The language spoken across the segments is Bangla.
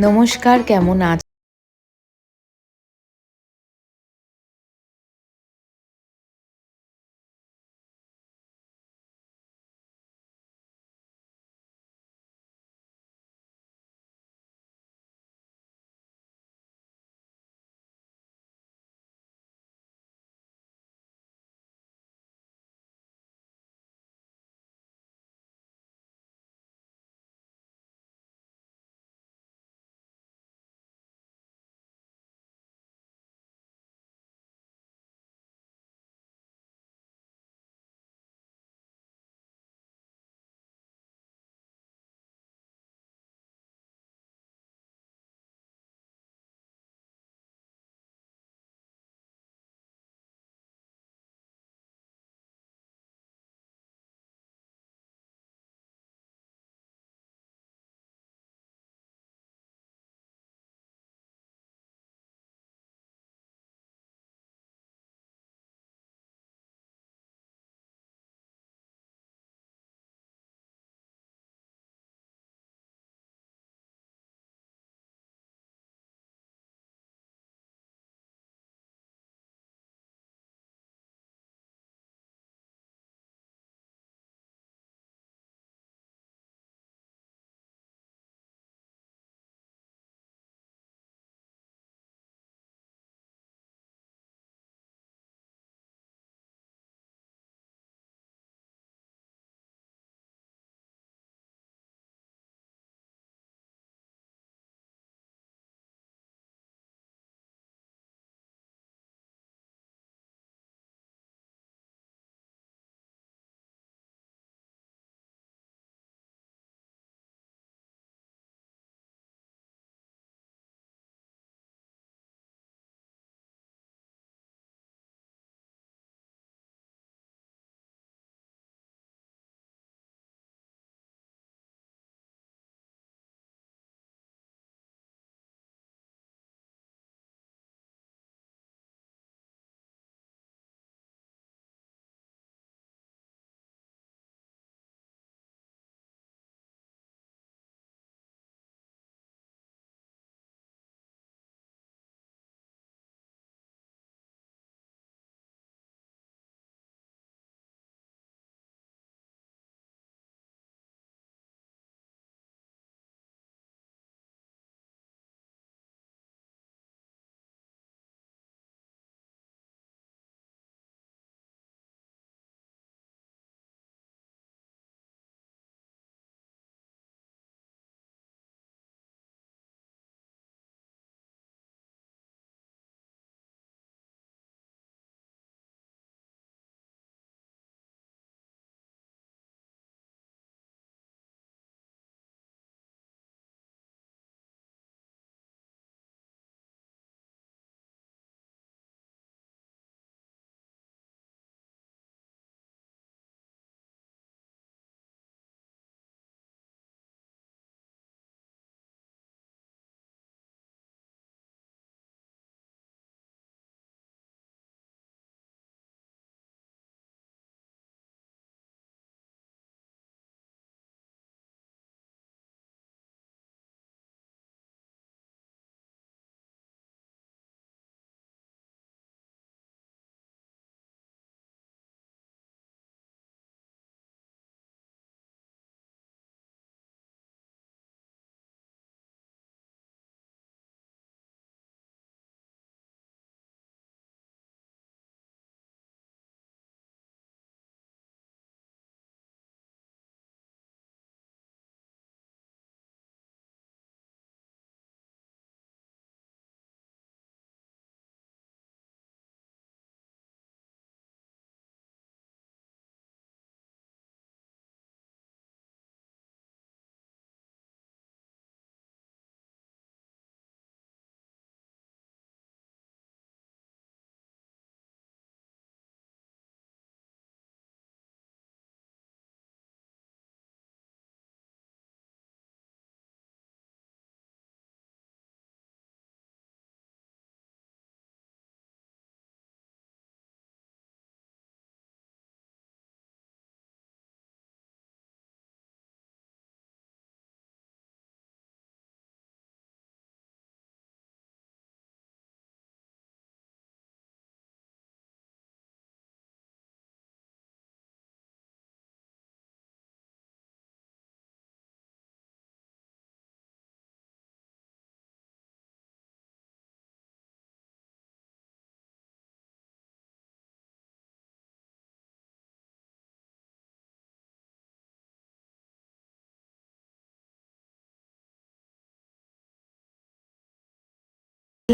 নমস্কার কেমন আছেন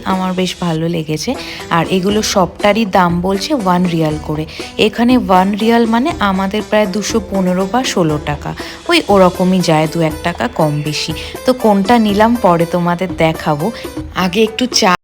আমার বেশ ভালো লেগেছে। আর এগুলো সবটারই দাম বলছে ওয়ান রিয়াল করে। এখানে ওয়ান রিয়াল মানে আমাদের প্রায় দুশো পনেরো বা ষোলো টাকা। ওই ওরকমই যায় দু এক টাকা কম বেশি। তো কোনটা নিলাম পরে তোমাদের দেখাবো। আগে একটু চা